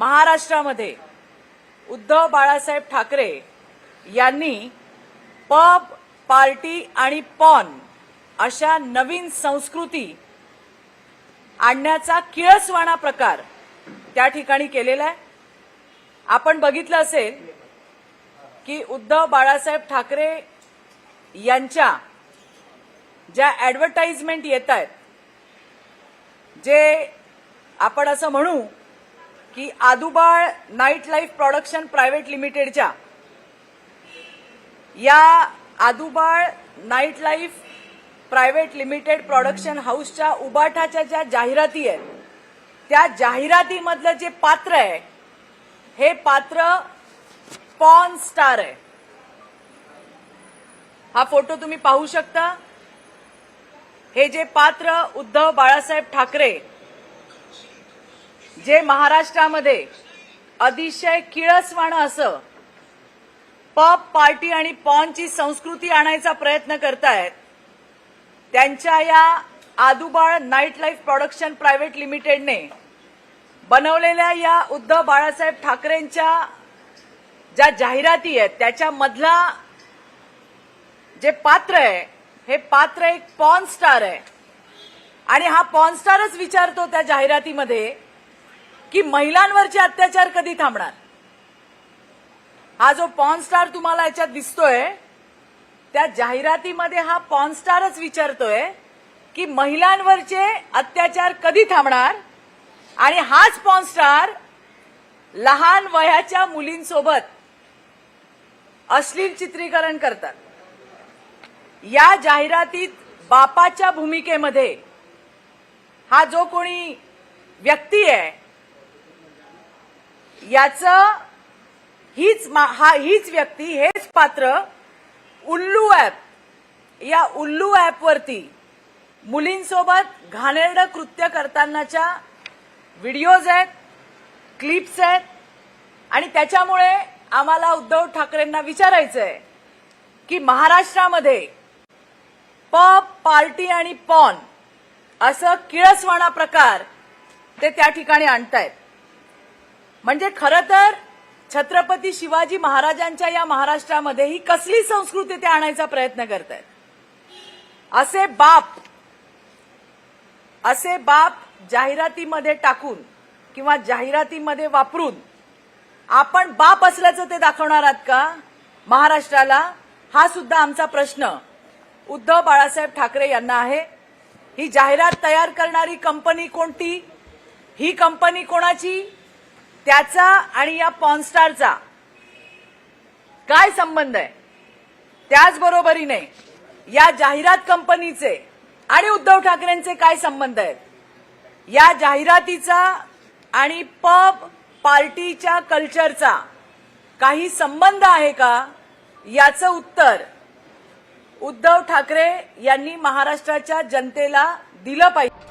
महाराष्ट्रामध्ये उद्धव बाळासाहेब ठाकरे यांनी pub party आणि पॉन अशा नवीन संस्कृती आणण्याचा किळसवाणा प्रकार त्या ठिकाणी केलेला आहे. आपण बघितलं असेल की उद्धव बाळासाहेब ठाकरे यांच्या ज्या ॲडव्हर्टाईजमेंट येत आहेत जे आपण असं म्हणू की Adubal night life production private लिमिटेडच्या या Adubal night life private limited production हाऊसच्या उबाठाच्या ज्या जाहिराती आहेत त्या जाहिरातीमधलं जे पात्र आहे हे पात्र पॉन स्टार आहे. हा फोटो तुम्ही पाहू शकता. हे जे पात्र उद्धव बाळासाहेब ठाकरे जे महाराष्ट्रामध्ये अतिशय किळसवाणं असं पब पार्टी आणि पॉनची संस्कृती आणायचा प्रयत्न करतायत त्यांच्या या Adubal night life production private लिमिटेडने बनवलेल्या या उद्धव बाळासाहेब ठाकरेंच्या ज्या जाहिराती आहेत त्याच्यामधला जे पात्र आहे हे पात्र एक पॉन स्टार आहे. आणि हा पॉन स्टारच विचारतो त्या जाहिरातीमध्ये की महिलांवरचे अत्याचार कधी थांबणार? हा जो पॉन स्टार तुम्हाला याच्यात दिसतोय त्या जाहिरातीमध्ये हा पॉन स्टारच विचारतोय की महिलांवरचे अत्याचार कधी थांबणार? आणि हाच पॉन स्टार लहान वयाच्या मुलींसोबत अश्लील चित्रीकरण करतात. या जाहिरातीत बापाच्या भूमिकेमध्ये हा जो कोणी व्यक्ती आहे याचं हीच हा हीच व्यक्ती हेच पात्र उल्लू ॲप या उल्लू ॲपवरती मुलींसोबत घाणेरडं कृत्य करतानाच्या व्हिडिओज आहेत क्लिप्स आहेत आणि त्याच्यामुळे आम्हाला उद्धव ठाकरेंना विचारायचं आहे की महाराष्ट्रामध्ये पब पार्टी आणि पॉन असं किळसवाणा प्रकार ते त्या ठिकाणी आणतायत. म्हणजे खरं तर छत्रपती शिवाजी महाराजांच्या या महाराष्ट्रामध्ये ही कसली संस्कृती ते आणायचा प्रयत्न करत आहेत असे बाप असे बाप जाहिरातीमध्ये टाकून किंवा जाहिरातीमध्ये वापरून आपण बाप असल्याचं ते दाखवणार आहात का? महाराष्ट्राला हा सुद्धा आमचा प्रश्न उद्धव बाळासाहेब ठाकरे यांना आहे. ही जाहिरात तयार करणारी कंपनी कोणती? ही कंपनी कोणाची? त्याचा आणि या पॉनस्टारचा काय संबंध आहे? त्याचबरोबरीने या जाहिरात कंपनीचे आणि उद्धव ठाकरेंचे काय संबंध आहेत? या जाहिरातीचा आणि पब पार्टीच्या कल्चरचा काही संबंध आहे का? याचं उत्तर उद्धव ठाकरे यांनी महाराष्ट्राच्या जनतेला दिलं पाहिजे.